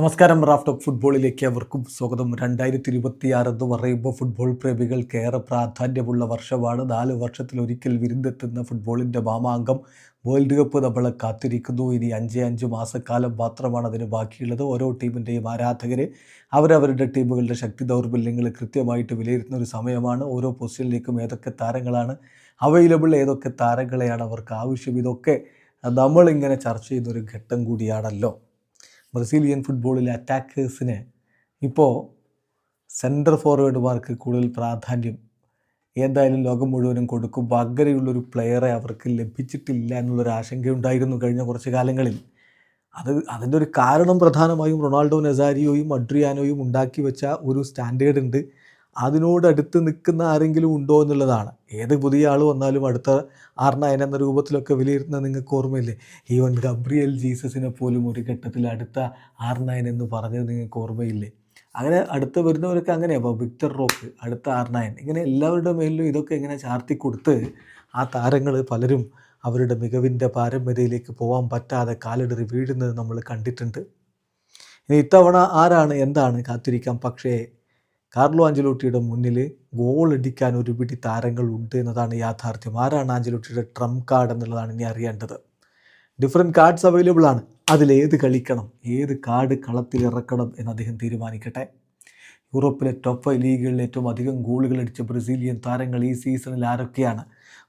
നമസ്കാരം raft of ഫുട്ബോളിലേക്ക് അവർക്കും സ്വാഗതം. രണ്ടായിരത്തി ഇരുപത്തിയാറ് എന്ന് പറയുമ്പോൾ ഫുട്ബോൾ പ്രേമികൾക്ക് ഏറെ പ്രാധാന്യമുള്ള വർഷമാണ്. നാല് വർഷത്തിൽ ഒരിക്കൽ വിരുന്നെത്തുന്ന ഫുട്ബോളിന്റെ മാമാങ്കം വേൾഡ് കപ്പ് നമ്മളെ കാത്തിരിക്കുന്നു. ഇനി അഞ്ച് അഞ്ച് മാസക്കാലം മാത്രമാണ് അതിന് ബാക്കിയുള്ളത്. ഓരോ ടീമിന്റെയും ആരാധകർ അവരവരുടെ ടീമുകളുടെ ശക്തി ദൗർബല്യങ്ങൾ കൃത്യമായിട്ട് വിലയിരുത്തുന്ന ഒരു സമയമാണ്. ഓരോ പൊസിഷനിലേക്കും ഏതൊക്കെ താരങ്ങളാണ് അവൈലബിൾ ഏതൊക്കെ താരങ്ങളെയാണ് അവർക്ക് ആവശ്യം? ഇതൊക്കെ നമ്മളിങ്ങനെ ചർച്ച ചെയ്യുന്നൊരു ഘട്ടം കൂടിയാണല്ലോ. ബ്രസീലിയൻ ഫുട്ബോളിലെ അറ്റാക്കേഴ്സിന് ഇപ്പോൾ സെന്റർ ഫോർവേഡുമാർക്ക് കൂടുതൽ പ്രാധാന്യം. എന്തായാലും ലോകം മുഴുവനും കൊടുക്കുമ്പോൾ അങ്ങനെയുള്ളൊരു പ്ലെയറെ അവർക്ക് ലഭിച്ചിട്ടില്ല എന്നുള്ളൊരു ആശങ്കയുണ്ടായിരുന്നു കഴിഞ്ഞ കുറച്ച് കാലങ്ങളിൽ. അത് അതിന്റെ ഒരു കാരണം പ്രധാനമായും റൊണാൾഡോ നെസാരിയോയും അഡ്രിയാനോയും ഉണ്ടാക്കി വെച്ച ഒരു സ്റ്റാൻഡേർഡ് ഉണ്ട്. അതിനോട് അടുത്ത് നിൽക്കുന്ന ആരെങ്കിലും ഉണ്ടോ എന്നുള്ളതാണ്. ഏത് പുതിയ ആൾ വന്നാലും അടുത്ത ആർണയൻ എന്ന രൂപത്തിലൊക്കെ വിലയിരുത്തുന്ന നിങ്ങൾക്ക് ഓർമ്മയില്ലേ? ഈവൻ ഗബ്രിയൽ ജീസസിനെ പോലും ഒരു ഘട്ടത്തിൽ അടുത്ത ആർണയൻ എന്ന് പറഞ്ഞത് നിങ്ങൾക്ക് ഓർമ്മയില്ലേ? അങ്ങനെ അടുത്ത് വരുന്നവരൊക്കെ അങ്ങനെയാണ് അപ്പോൾ വിക്ടർ റോക്ക് അടുത്ത ആർണയൻ ഇങ്ങനെ എല്ലാവരുടെ മേലിലും ഇതൊക്കെ ഇങ്ങനെ ചാർത്തി കൊടുത്ത് ആ താരങ്ങൾ പലരും അവരുടെ മികവിന്റെ പാരമ്പര്യയിലേക്ക് പോകാൻ പറ്റാതെ കാലിടറി വീഴുന്നത് നമ്മൾ കണ്ടിട്ടുണ്ട്. ഇനി ഇത്തവണ ആരാണ് എന്താണ് കാത്തിരിക്കാം പക്ഷേ കാർലോ ആഞ്ചലോട്ടിയുടെ മുന്നിൽ ഗോൾ അടിക്കാൻ ഒരു പിടി താരങ്ങളുണ്ട് എന്നതാണ് യാഥാർത്ഥ്യം. ആരാണ് ആഞ്ചലോട്ടിയുടെ ട്രംപ് കാർഡ് എന്നുള്ളതാണ് ഇനി അറിയേണ്ടത്. ഡിഫറെന്റ് കാർഡ്സ് അവൈലബിൾ ആണ്. അതിലേത് കളിക്കണം ഏത് കാർഡ് കളത്തിൽ ഇറക്കണം എന്ന് അദ്ദേഹം തീരുമാനിക്കട്ടെ. യൂറോപ്പിലെ ടോപ്പ് ലീഗുകളിൽ ഏറ്റവും അധികം ഗോളുകൾ അടിച്ച ബ്രസീലിയൻ താരങ്ങൾ ഈ സീസണിൽ ആരൊക്കെയാണ്?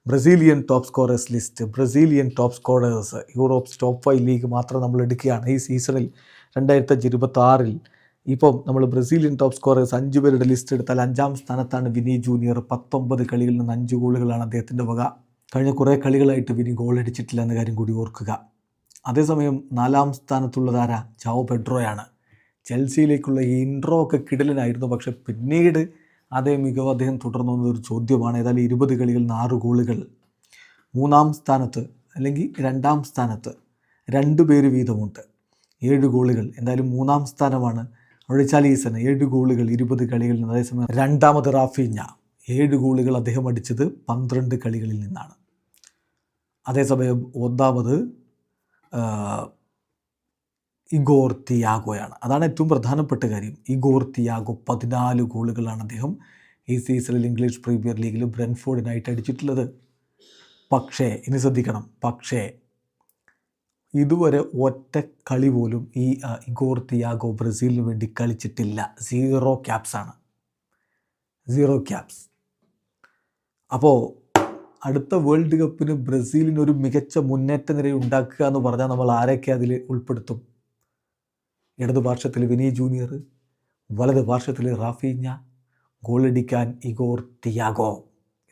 Brazilian top scorers list Brazilian top scorers Europe top five league മാത്രം നമ്മൾ എടുക്കുകയാണ്. ഈ സീസണിൽ രണ്ടായിരത്തി ഇരുപത്തി ആറിൽ ഇപ്പം നമ്മൾ ബ്രസീലിയൻ ടോപ്പ് സ്കോറേഴ്സ് അഞ്ചു പേരുടെ ലിസ്റ്റ് എടുത്താൽ അഞ്ചാം സ്ഥാനത്താണ് വിനി ജൂനിയർ പത്തൊമ്പത് കളികളിൽ നിന്ന് അഞ്ച് ഗോളുകളാണ് അദ്ദേഹത്തിന്റെ വക. കഴിഞ്ഞ കുറേ കളികളായിട്ട് വിനി ഗോൾ അടിച്ചിട്ടില്ല എന്ന കാര്യം കൂടി ഓർക്കുക. അതേസമയം നാലാം സ്ഥാനത്തുള്ളതാരാ ജാവോ പെഡ്രോയാണ്. ചെൽസിയിലേക്കുള്ള ഈ ഇൻട്രോ ഒക്കെ കിടലിനായിരുന്നു. പക്ഷേ പിന്നീട് അതേ മികവ് അദ്ദേഹം തുടർന്നു വന്നതൊരു ചോദ്യമാണ്. ഏതായാലും ഇരുപത് കളികളിൽ നിന്ന് ആറ് ഗോളുകൾ. മൂന്നാം സ്ഥാനത്ത് അല്ലെങ്കിൽ രണ്ടാം സ്ഥാനത്ത് രണ്ട് പേര് വീതമുണ്ട്. ഏഴ് ഗോളുകൾ. എന്തായാലും മൂന്നാം സ്ഥാനമാണ് റൊളിച്ചാലീസന് ഏഴ് ഗോളുകൾ ഇരുപത് കളികളിൽ നിന്ന്. അതേസമയം രണ്ടാമത് റാഫിഞ്ഞ ഏഴ് ഗോളുകൾ അദ്ദേഹം അടിച്ചത് പന്ത്രണ്ട് കളികളിൽ നിന്നാണ്. അതേസമയം ഒന്നാമത് ഇഗോർ തിയാഗോയാണ്. അതാണ് ഏറ്റവും പ്രധാനപ്പെട്ട കാര്യം. ഇഗോർ തിയാഗോ പതിനാല് ഗോളുകളാണ് അദ്ദേഹം ഈ സീസണിൽ ഇംഗ്ലീഷ് പ്രീമിയർ ലീഗിൽ ബ്രെൻഫോർഡിനായിട്ട് അടിച്ചിട്ടുള്ളത്. പക്ഷേ ഇനി ശ്രദ്ധിക്കണം. പക്ഷേ ഇതുവരെ ഒറ്റ കളി പോലും ഈ ഇഗോർ തിയാഗോ ബ്രസീലിന് വേണ്ടി കളിച്ചിട്ടില്ല. സീറോ ക്യാപ്സ് ആണ്. സീറോ ക്യാപ്സ് അപ്പോൾ അടുത്ത വേൾഡ് കപ്പിന് ബ്രസീലിന് ഒരു മികച്ച മുന്നേറ്റ നിര ഉണ്ടാക്കുക എന്ന് പറഞ്ഞാൽ നമ്മൾ ആരൊക്കെ അതിൽ ഉൾപ്പെടുത്തും? ഇടതുപാർശ്വത്തിൽ വിനി ജൂനിയർ വലത് പാർശ്വത്തിൽ റാഫീഞ്ഞ ഗോളടിക്കാൻ ഇഗോർ തിയാഗോ.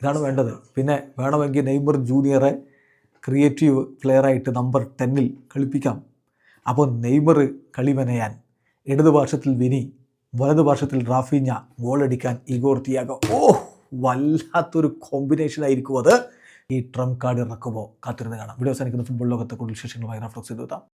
ഇതാണ് വേണ്ടത്. പിന്നെ വേണമെങ്കിൽ നെയ്മർ ജൂനിയറെ ക്രിയേറ്റീവ് പ്ലെയറായിട്ട് നമ്പർ ടെന്നിൽ കളിപ്പിക്കാം. അപ്പോൾ നെയ്മർ കളിമനയാൻ. ഇടതുപാർശ്വത്തിൽ വിനി വലതുപാർശ്വത്തിൽ റാഫിഞ്ഞ ഗോളടിക്കാൻ ഇഗോർ തിയാഗോ. ഓ വല്ലാത്തൊരു കോമ്പിനേഷൻ ആയിരിക്കും അത്. ഈ ട്രംപ് കാർഡ് ഇറക്കുമ്പോൾ കാത്തിരുന്ന് കാണാം. വീഡിയോ അവസാനിക്കുന്ന ഫുട്ബോൾ ലോകത്തെ കൂടുതൽ വിശേഷങ്ങളുമായി റഫ്ലക്സ് ചെയ്തു